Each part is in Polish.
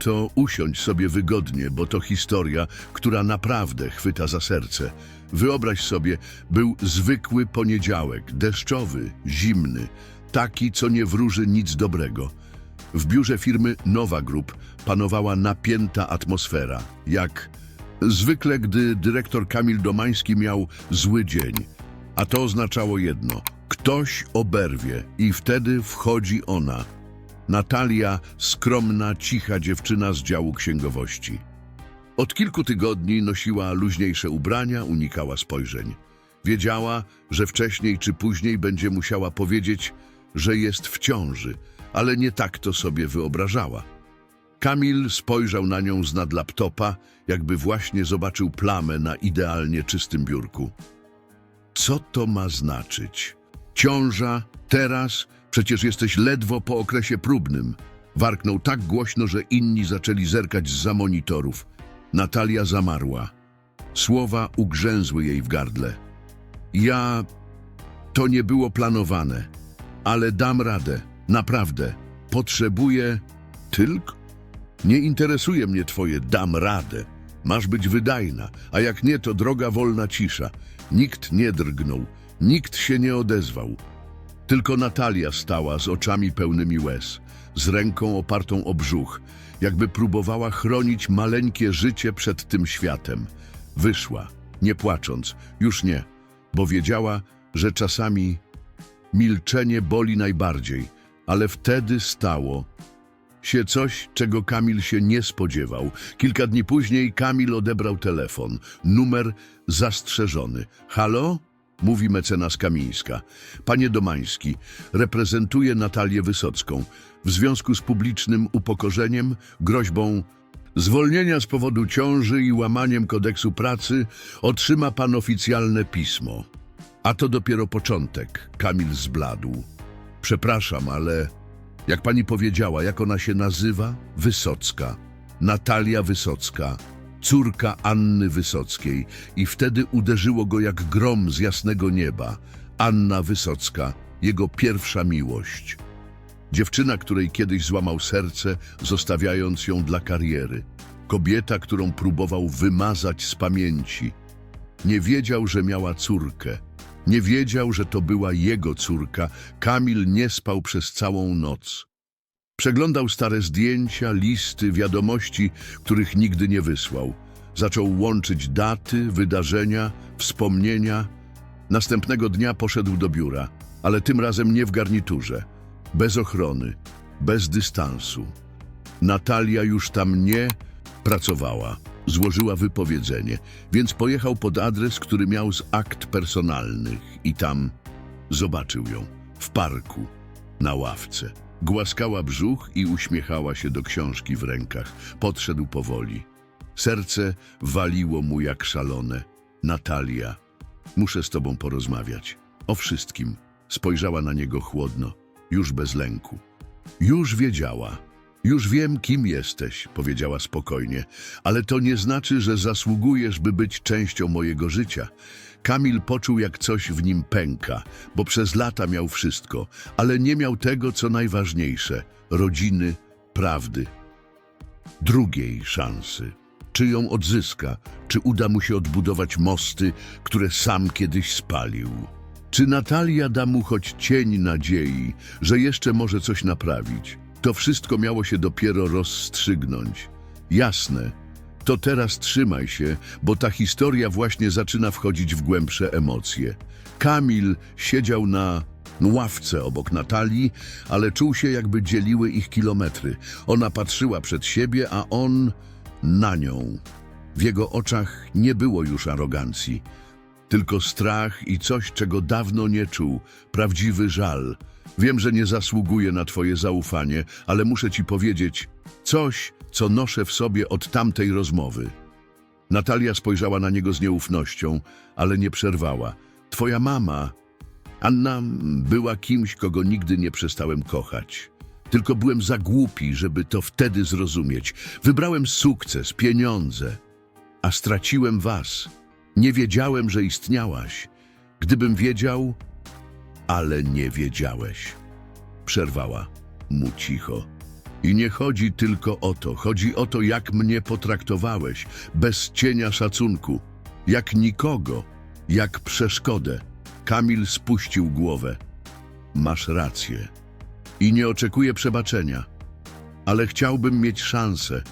to usiądź sobie wygodnie, bo to historia, która naprawdę chwyta za serce. Wyobraź sobie, był zwykły poniedziałek, deszczowy, zimny, taki, co nie wróży nic dobrego. W biurze firmy Nowa Group panowała napięta atmosfera, jak zwykle, gdy dyrektor Kamil Domański miał zły dzień. A to oznaczało jedno: ktoś oberwie i wtedy wchodzi ona. Natalia, skromna, cicha dziewczyna z działu księgowości. Od kilku tygodni nosiła luźniejsze ubrania, unikała spojrzeń. Wiedziała, że wcześniej czy później będzie musiała powiedzieć, że jest w ciąży, ale nie tak to sobie wyobrażała. Kamil spojrzał na nią z nad laptopa, jakby właśnie zobaczył plamę na idealnie czystym biurku. Co to ma znaczyć? Ciąża, teraz, przecież jesteś ledwo po okresie próbnym. Warknął tak głośno, że inni zaczęli zerkać z monitorów. Natalia zamarła. Słowa ugrzęzły jej w gardle. Ja... To nie było planowane, ale dam radę, naprawdę. Potrzebuję... Tylko? Nie interesuje mnie twoje dam radę. Masz być wydajna, a jak nie, to droga wolna cisza. Nikt nie drgnął, nikt się nie odezwał. Tylko Natalia stała z oczami pełnymi łez, z ręką opartą o brzuch, jakby próbowała chronić maleńkie życie przed tym światem. Wyszła, nie płacząc, już nie, bo wiedziała, że czasami milczenie boli najbardziej, ale wtedy stało się coś, czego Kamil się nie spodziewał. Kilka dni później Kamil odebrał telefon. Numer zastrzeżony. Halo? Mówi mecenas Kamińska. Panie Domański, reprezentuję Natalię Wysocką. W związku z publicznym upokorzeniem, groźbą zwolnienia z powodu ciąży i łamaniem kodeksu pracy otrzyma pan oficjalne pismo. A to dopiero początek. Kamil zbladł. Przepraszam, ale jak pani powiedziała, jak ona się nazywa? Wysocka. Natalia Wysocka, córka Anny Wysockiej. I wtedy uderzyło go jak grom z jasnego nieba. Anna Wysocka, jego pierwsza miłość. Dziewczyna, której kiedyś złamał serce, zostawiając ją dla kariery. Kobieta, którą próbował wymazać z pamięci. Nie wiedział, że miała córkę. Nie wiedział, że to była jego córka. Kamil nie spał przez całą noc. Przeglądał stare zdjęcia, listy, wiadomości, których nigdy nie wysłał. Zaczął łączyć daty, wydarzenia, wspomnienia. Następnego dnia poszedł do biura, ale tym razem nie w garniturze. Bez ochrony, bez dystansu. Natalia już tam nie pracowała. Złożyła wypowiedzenie, więc pojechał pod adres, który miał z akt personalnych i tam zobaczył ją w parku, na ławce. Głaskała brzuch i uśmiechała się do książki w rękach. Podszedł powoli. Serce waliło mu jak szalone. Natalia, muszę z tobą porozmawiać. O wszystkim. Spojrzała na niego chłodno, już bez lęku. Już wiedziała. Już wiem, kim jesteś, powiedziała spokojnie, ale to nie znaczy, że zasługujesz, by być częścią mojego życia. Kamil poczuł, jak coś w nim pęka, bo przez lata miał wszystko, ale nie miał tego, co najważniejsze rodziny, prawdy. Drugiej szansy. Czy ją odzyska, czy uda mu się odbudować mosty, które sam kiedyś spalił. Czy Natalia da mu choć cień nadziei, że jeszcze może coś naprawić? To wszystko miało się dopiero rozstrzygnąć. Jasne, to teraz trzymaj się, bo ta historia właśnie zaczyna wchodzić w głębsze emocje. Kamil siedział na ławce obok Natalii, ale czuł się, jakby dzieliły ich kilometry. Ona patrzyła przed siebie, a on na nią. W jego oczach nie było już arogancji, tylko strach i coś, czego dawno nie czuł, prawdziwy żal. Wiem, że nie zasługuję na twoje zaufanie, ale muszę ci powiedzieć coś, co noszę w sobie od tamtej rozmowy. Natalia spojrzała na niego z nieufnością, ale nie przerwała. Twoja mama, Anna, była kimś, kogo nigdy nie przestałem kochać. Tylko byłem za głupi, żeby to wtedy zrozumieć. Wybrałem sukces, pieniądze, a straciłem was. Nie wiedziałem, że istniałaś. Gdybym wiedział, ale nie wiedziałeś. Przerwała mu cicho. I nie chodzi tylko o to, chodzi o to, jak mnie potraktowałeś, bez cienia szacunku, jak nikogo, jak przeszkodę. Kamil spuścił głowę. Masz rację. I nie oczekuję przebaczenia, ale chciałbym mieć szansę.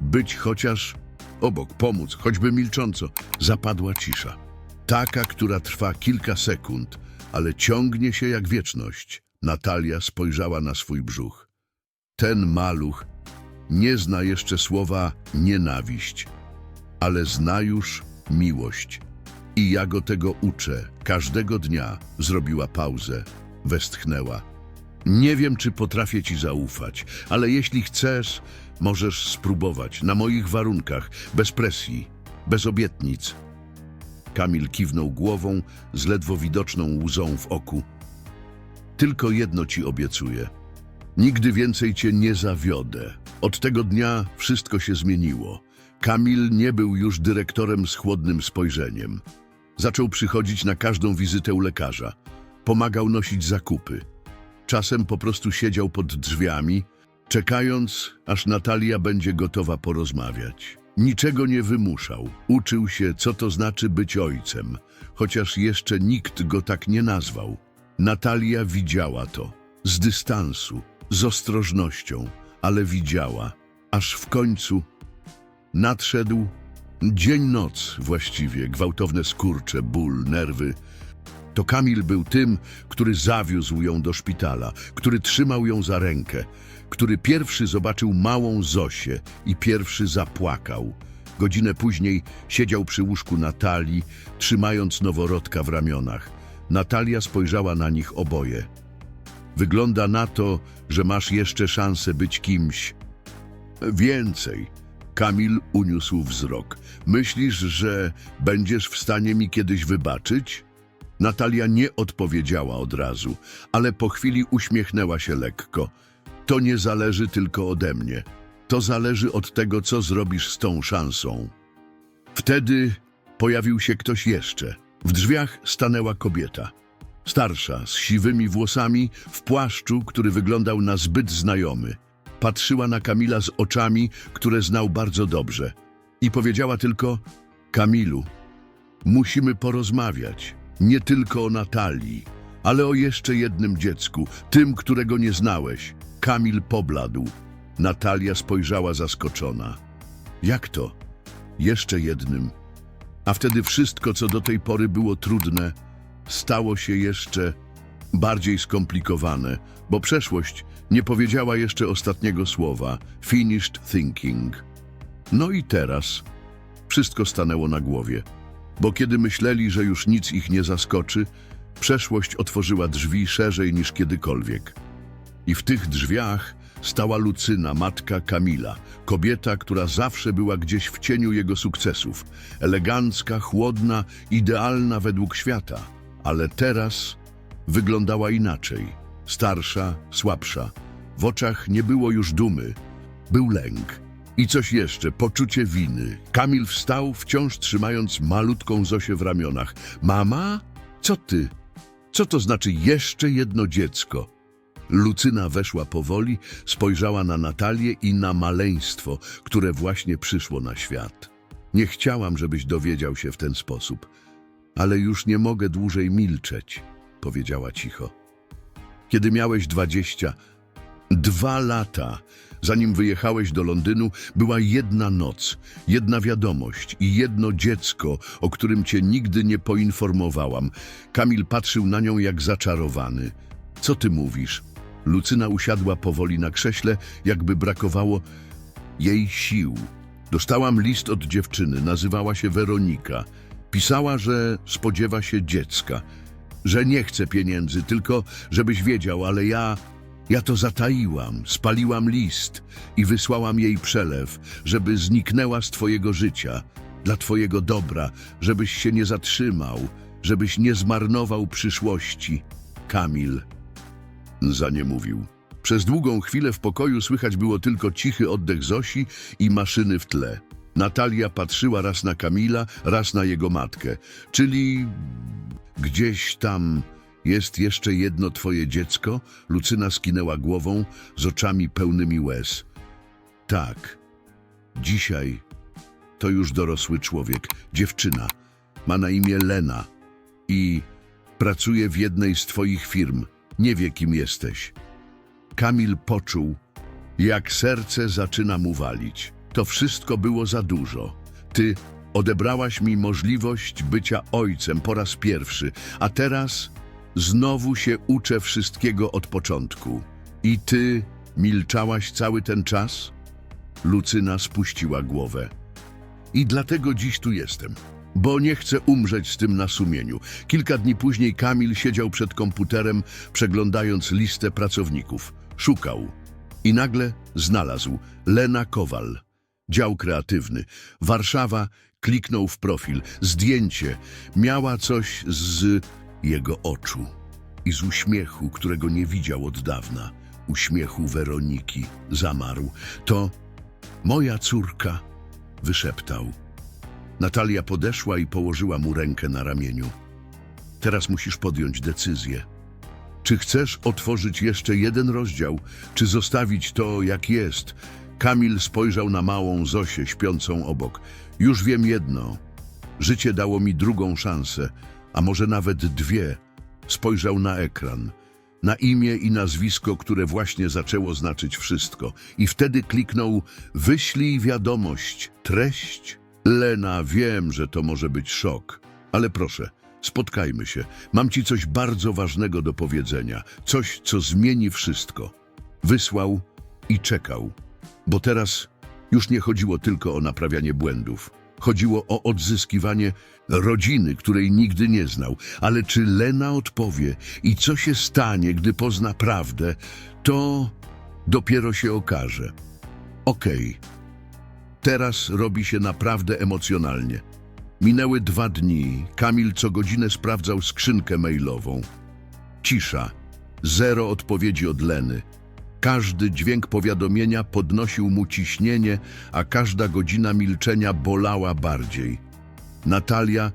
Być chociaż obok, pomóc, choćby milcząco. Zapadła cisza. Taka, która trwa kilka sekund, ale ciągnie się jak wieczność. Natalia spojrzała na swój brzuch. Ten maluch nie zna jeszcze słowa nienawiść, ale zna już miłość. I ja go tego uczę. Każdego dnia zrobiła pauzę, westchnęła. Nie wiem, czy potrafię ci zaufać, ale jeśli chcesz, możesz spróbować na moich warunkach, bez presji, bez obietnic. Kamil kiwnął głową z ledwo widoczną łzą w oku. Tylko jedno ci obiecuję. Nigdy więcej cię nie zawiodę. Od tego dnia wszystko się zmieniło. Kamil nie był już dyrektorem z chłodnym spojrzeniem. Zaczął przychodzić na każdą wizytę u lekarza. Pomagał nosić zakupy. Czasem po prostu siedział pod drzwiami, czekając, aż Natalia będzie gotowa porozmawiać. Niczego nie wymuszał. Uczył się, co to znaczy być ojcem, chociaż jeszcze nikt go tak nie nazwał. Natalia widziała to. Z dystansu, z ostrożnością, ale widziała. Aż w końcu nadszedł dzień-noc właściwie, gwałtowne skurcze, ból, nerwy. To Kamil był tym, który zawiózł ją do szpitala, który trzymał ją za rękę, który pierwszy zobaczył małą Zosię i pierwszy zapłakał. Godzinę później siedział przy łóżku Natalii, trzymając noworodka w ramionach. Natalia spojrzała na nich oboje. Wygląda na to, że masz jeszcze szansę być kimś. Więcej. Kamil uniósł wzrok. Myślisz, że będziesz w stanie mi kiedyś wybaczyć? Natalia nie odpowiedziała od razu, ale po chwili uśmiechnęła się lekko. To nie zależy tylko ode mnie. To zależy od tego, co zrobisz z tą szansą. Wtedy pojawił się ktoś jeszcze. W drzwiach stanęła kobieta. Starsza, z siwymi włosami, w płaszczu, który wyglądał na zbyt znajomy. Patrzyła na Kamila z oczami, które znał bardzo dobrze. I powiedziała tylko, Kamilu, musimy porozmawiać. Nie tylko o Natalii, ale o jeszcze jednym dziecku, tym, którego nie znałeś. Kamil pobladł. Natalia spojrzała zaskoczona. Jak to? Jeszcze jednym. A wtedy wszystko, co do tej pory było trudne, stało się jeszcze bardziej skomplikowane, bo przeszłość nie powiedziała jeszcze ostatniego słowa finished thinking. No i teraz wszystko stanęło na głowie, bo kiedy myśleli, że już nic ich nie zaskoczy, przeszłość otworzyła drzwi szerzej niż kiedykolwiek. I w tych drzwiach stała Lucyna, matka Kamila, kobieta, która zawsze była gdzieś w cieniu jego sukcesów. Elegancka, chłodna, idealna według świata. Ale teraz wyglądała inaczej. Starsza, słabsza. W oczach nie było już dumy. Był lęk. I coś jeszcze, poczucie winy. Kamil wstał, wciąż trzymając malutką Zosię w ramionach. Mama? Co ty? Co to znaczy jeszcze jedno dziecko? Lucyna weszła powoli, spojrzała na Natalię i na maleństwo, które właśnie przyszło na świat. Nie chciałam, żebyś dowiedział się w ten sposób, ale już nie mogę dłużej milczeć, powiedziała cicho. Kiedy miałeś dwadzieścia dwa lata, zanim wyjechałeś do Londynu, była jedna noc, jedna wiadomość i jedno dziecko, o którym cię nigdy nie poinformowałam. Kamil patrzył na nią jak zaczarowany. Co ty mówisz? Lucyna usiadła powoli na krześle, jakby brakowało jej sił. Dostałam list od dziewczyny, nazywała się Weronika. Pisała, że spodziewa się dziecka, że nie chce pieniędzy, tylko żebyś wiedział, ale ja, ja to zataiłam, spaliłam list i wysłałam jej przelew, żeby zniknęła z twojego życia, dla twojego dobra, żebyś się nie zatrzymał, żebyś nie zmarnował przyszłości. Kamil za nie mówił. Przez długą chwilę w pokoju słychać było tylko cichy oddech Zosi i maszyny w tle. Natalia patrzyła raz na Kamila, raz na jego matkę, czyli gdzieś tam Jest jeszcze jedno twoje dziecko? Lucyna skinęła głową z oczami pełnymi łez. Tak. Dzisiaj to już dorosły człowiek, dziewczyna. Ma na imię Lena i pracuje w jednej z twoich firm. Nie wie, kim jesteś. Kamil poczuł, jak serce zaczyna mu walić. To wszystko było za dużo. Ty odebrałaś mi możliwość bycia ojcem po raz pierwszy, a teraz znowu się uczę wszystkiego od początku. I ty milczałaś cały ten czas? Lucyna spuściła głowę. I dlatego dziś tu jestem, bo nie chcę umrzeć z tym na sumieniu. Kilka dni później Kamil siedział przed komputerem, przeglądając listę pracowników. Szukał i nagle znalazł Lena Kowal, dział kreatywny. Warszawa kliknął w profil. Zdjęcie miała coś z jego oczu i z uśmiechu, którego nie widział od dawna. Uśmiechu Weroniki zamarł. To moja córka, wyszeptał. Natalia podeszła i położyła mu rękę na ramieniu. Teraz musisz podjąć decyzję. Czy chcesz otworzyć jeszcze jeden rozdział, czy zostawić to jak jest? Kamil spojrzał na małą Zosię śpiącą obok. Już wiem jedno. Życie dało mi drugą szansę, a może nawet dwie. Spojrzał na ekran, na imię i nazwisko, które właśnie zaczęło znaczyć wszystko. I wtedy kliknął wyślij wiadomość, treść. Lena, wiem, że to może być szok, ale proszę, spotkajmy się. Mam ci coś bardzo ważnego do powiedzenia, coś, co zmieni wszystko. Wysłał i czekał, bo teraz już nie chodziło tylko o naprawianie błędów. Chodziło o odzyskiwanie rodziny, której nigdy nie znał. Ale czy Lena odpowie i co się stanie, gdy pozna prawdę, to dopiero się okaże. Okej, teraz robi się naprawdę emocjonalnie. Minęły dwa dni. Kamil co godzinę sprawdzał skrzynkę mailową. Cisza. Zero odpowiedzi od Leny. Każdy dźwięk powiadomienia podnosił mu ciśnienie, a każda godzina milczenia bolała bardziej. Natalia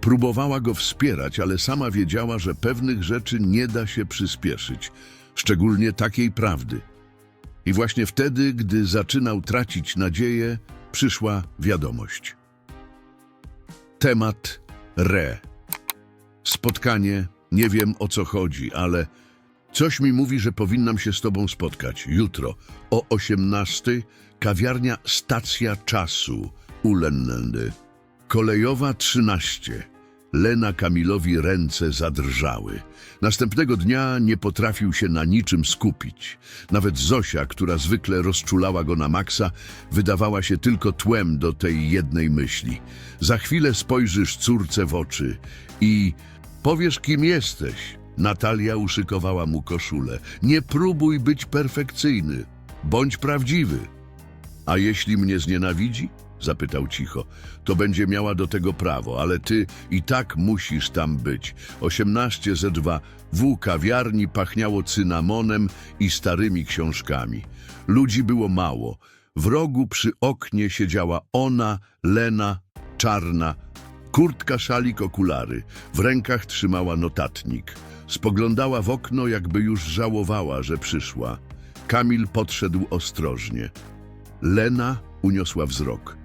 próbowała go wspierać, ale sama wiedziała, że pewnych rzeczy nie da się przyspieszyć, szczególnie takiej prawdy. I właśnie wtedy, gdy zaczynał tracić nadzieję, przyszła wiadomość. Temat re. Spotkanie, nie wiem o co chodzi, ale coś mi mówi, że powinnam się z tobą spotkać jutro o 18:00 kawiarnia Stacja Czasu Ulendy. Kolejowa 13. Lena Kamilowi ręce zadrżały. Następnego dnia nie potrafił się na niczym skupić. Nawet Zosia, która zwykle rozczulała go na maksa, wydawała się tylko tłem do tej jednej myśli. Za chwilę spojrzysz córce w oczy i powiesz, kim jesteś. Natalia uszykowała mu koszulę. Nie próbuj być perfekcyjny. Bądź prawdziwy. A jeśli mnie znienawidzi? Zapytał cicho. To będzie miała do tego prawo, ale ty i tak musisz tam być. 18 Z2 w kawiarni pachniało cynamonem i starymi książkami. Ludzi było mało. W rogu przy oknie siedziała ona, Lena, czarna, kurtka, szalik, okulary. W rękach trzymała notatnik. Spoglądała w okno, jakby już żałowała, że przyszła. Kamil podszedł ostrożnie. Lena uniosła wzrok.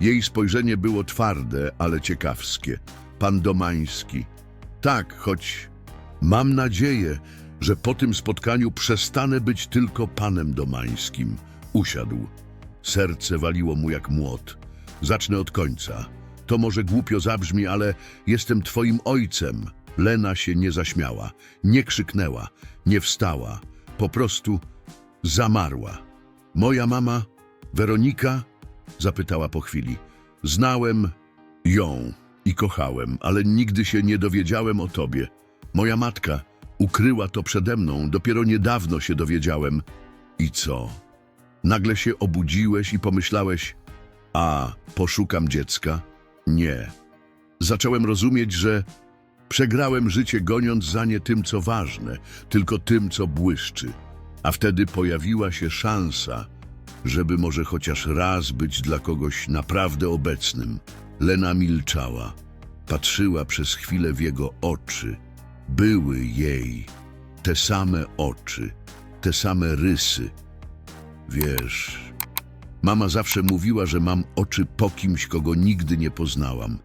Jej spojrzenie było twarde, ale ciekawskie. Pan Domański. Tak, choć mam nadzieję, że po tym spotkaniu przestanę być tylko panem Domańskim. Usiadł. Serce waliło mu jak młot. Zacznę od końca. To może głupio zabrzmi, ale jestem twoim ojcem. Lena się nie zaśmiała, nie krzyknęła, nie wstała. Po prostu zamarła. Moja mama, Weronika, zapytała po chwili. Znałem ją i kochałem, ale nigdy się nie dowiedziałem o tobie. Moja matka ukryła to przede mną, dopiero niedawno się dowiedziałem. I co? Nagle się obudziłeś i pomyślałeś, a poszukam dziecka? Nie. Zacząłem rozumieć, że przegrałem życie goniąc za nie tym, co ważne, tylko tym, co błyszczy. A wtedy pojawiła się szansa, żeby może chociaż raz być dla kogoś naprawdę obecnym. Lena milczała, patrzyła przez chwilę w jego oczy były jej te same oczy, te same rysy. Wiesz, mama zawsze mówiła, że mam oczy po kimś, kogo nigdy nie poznałam.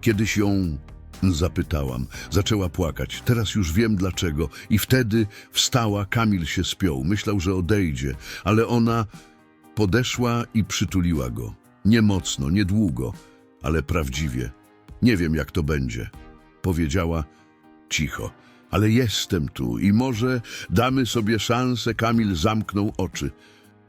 Kiedyś ją zapytałam, zaczęła płakać. Teraz już wiem dlaczego. I wtedy wstała, Kamil się spiął. Myślał, że odejdzie, ale ona podeszła i przytuliła go. Nie mocno, nie długo, ale prawdziwie. Nie wiem, jak to będzie. Powiedziała cicho. Ale jestem tu i może damy sobie szansę. Kamil zamknął oczy.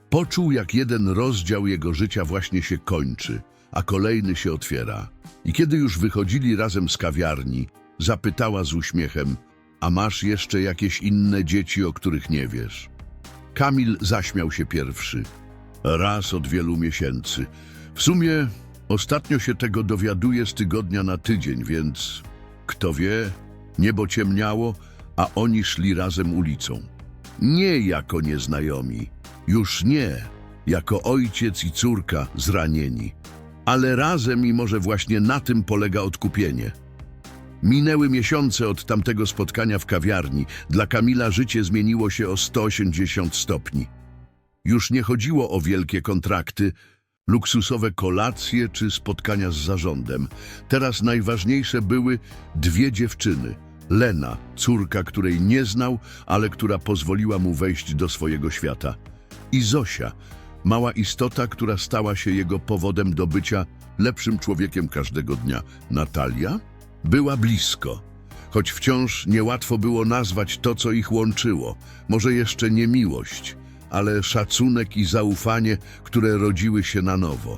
Poczuł, jak jeden rozdział jego życia właśnie się kończy, a kolejny się otwiera. I kiedy już wychodzili razem z kawiarni, zapytała z uśmiechem: A masz jeszcze jakieś inne dzieci, o których nie wiesz? Kamil zaśmiał się pierwszy. Raz od wielu miesięcy. W sumie ostatnio się tego dowiaduję z tygodnia na tydzień, więc kto wie, niebo ciemniało, a oni szli razem ulicą. Nie jako nieznajomi, już nie, jako ojciec i córka zranieni, ale razem i może właśnie na tym polega odkupienie. Minęły miesiące od tamtego spotkania w kawiarni. Dla Kamila życie zmieniło się o 180 stopni. Już nie chodziło o wielkie kontrakty, luksusowe kolacje czy spotkania z zarządem. Teraz najważniejsze były dwie dziewczyny. Lena, córka, której nie znał, ale która pozwoliła mu wejść do swojego świata. I Zosia, mała istota, która stała się jego powodem do bycia lepszym człowiekiem każdego dnia. Natalia była blisko. Choć wciąż niełatwo było nazwać to, co ich łączyło. Może jeszcze nie miłość, ale szacunek i zaufanie, które rodziły się na nowo.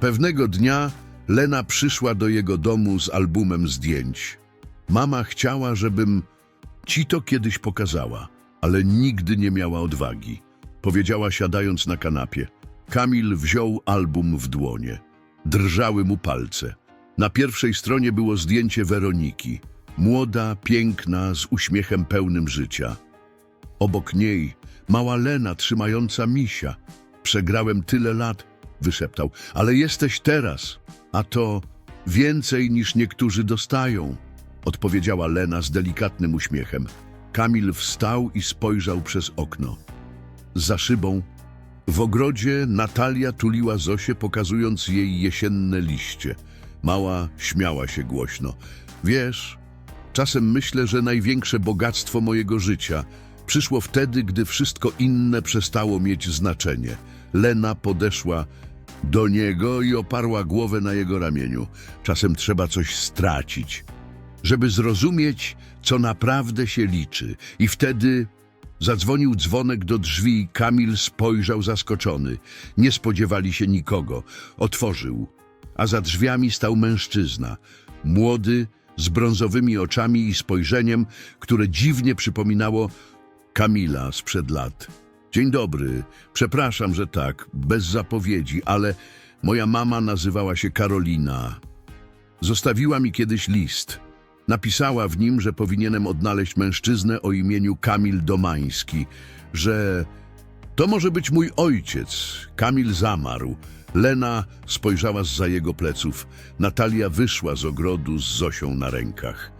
Pewnego dnia Lena przyszła do jego domu z albumem zdjęć. Mama chciała, żebym ci to kiedyś pokazała, ale nigdy nie miała odwagi. Powiedziała siadając na kanapie. Kamil wziął album w dłonie. Drżały mu palce. Na pierwszej stronie było zdjęcie Weroniki. Młoda, piękna, z uśmiechem pełnym życia. Obok niej mała Lena trzymająca misia. Przegrałem tyle lat, wyszeptał, ale jesteś teraz, a to więcej niż niektórzy dostają, odpowiedziała Lena z delikatnym uśmiechem. Kamil wstał i spojrzał przez okno. Za szybą w ogrodzie Natalia tuliła Zosię, pokazując jej jesienne liście. Mała śmiała się głośno. Wiesz, czasem myślę, że największe bogactwo mojego życia przyszło wtedy, gdy wszystko inne przestało mieć znaczenie. Lena podeszła do niego i oparła głowę na jego ramieniu. Czasem trzeba coś stracić, żeby zrozumieć, co naprawdę się liczy. I wtedy zadzwonił dzwonek do drzwi. Kamil spojrzał zaskoczony. Nie spodziewali się nikogo. Otworzył, a za drzwiami stał mężczyzna. Młody, z brązowymi oczami i spojrzeniem, które dziwnie przypominało Kamila sprzed lat. Dzień dobry, przepraszam, że tak, bez zapowiedzi, ale moja mama nazywała się Karolina. Zostawiła mi kiedyś list. Napisała w nim, że powinienem odnaleźć mężczyznę o imieniu Kamil Domański, że to może być mój ojciec. Kamil zamarł. Lena spojrzała za jego pleców. Natalia wyszła z ogrodu z Zosią na rękach.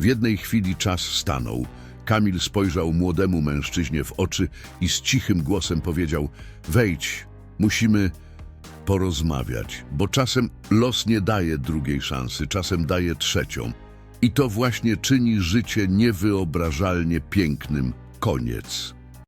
W jednej chwili czas stanął. Kamil spojrzał młodemu mężczyźnie w oczy i z cichym głosem powiedział: Wejdź, musimy porozmawiać, bo czasem los nie daje drugiej szansy, czasem daje trzecią. I to właśnie czyni życie niewyobrażalnie pięknym. Koniec.